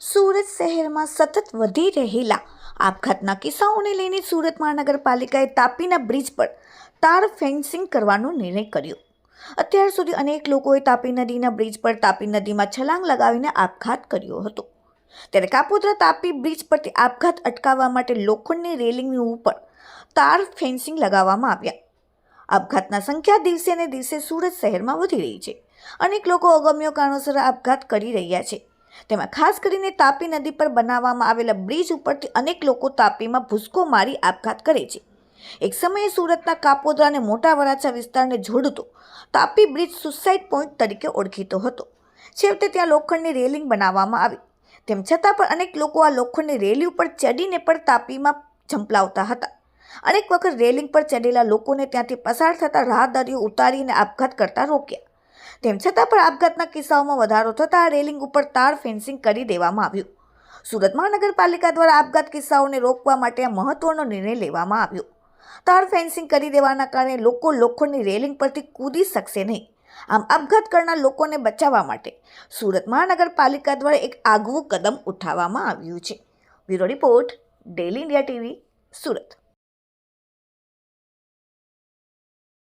સુરત શહેરમાં સતત વધી રહેલા આપઘાતના કિસ્સાઓને લઈને સુરત મહાનગરપાલિકાએ તાપીના બ્રિજ પર તાર ફેન્સિંગ કરવાનો નિર્ણય કર્યો. અત્યાર સુધી અનેક લોકોએ તાપી નદીના બ્રિજ પર તાપી નદીમાં છલાંગ લગાવીને આપઘાત કર્યો હતો. ત્યારે કાપોદ્રા તાપી બ્રિજ પરથી આપઘાત અટકાવવા માટે લોખંડની રેલિંગની ઉપર તાર ફેન્સિંગ લગાવવામાં આવ્યા. આપઘાતના સંખ્યા દિવસે ને દિવસે સુરત શહેરમાં વધી રહી છે. અનેક લોકો અગમ્ય કારણોસર આપઘાત કરી રહ્યા છે. તેમાં ખાસ કરીને તાપી નદી પર બનાવવામાં આવેલા બ્રિજ ઉપરથી અનેક લોકો તાપીમાં ભૂસકો મારી આપઘાત કરે છે. એક સમયે સુરતના કાપોદ્રા અને મોટા વરાછા વિસ્તારને જોડતો તાપી બ્રિજ સુસાઇડ પોઈન્ટ તરીકે ઓળખીતો હતો. છેવટે ત્યાં લોખંડની રેલિંગ બનાવવામાં આવી. તેમ છતાં પણ અનેક લોકો આ લોખંડની રેલી ઉપર ચડીને પણ તાપીમાં ઝંપલાવતા હતા. અનેક વખત રેલિંગ પર ચડેલા લોકોને ત્યાંથી પસાર થતા રાહદારીઓ ઉતારીને આપઘાત કરતા રોક્યા. તેમ છતાં પણ આપઘાતના કિસ્સાઓમાં વધારો થતાં આ રેલિંગ ઉપર તાર ફેન્સિંગ કરી દેવામાં આવ્યું. સુરત મહાનગરપાલિકા દ્વારા આપઘાત કિસ્સાઓને રોકવા માટે આ મહત્વનો નિર્ણય લેવામાં આવ્યો. તાર ફેન્સિંગ કરી દેવાના કારણે લોકો લોખંડની રેલિંગ પરથી કૂદી શકશે નહીં. આમ આપઘાત કરનાર લોકોને બચાવવા માટે સુરત મહાનગરપાલિકા દ્વારા એક આગવું કદમ ઉઠાવવામાં આવ્યું છે. Bureau report daily India TV, Surat.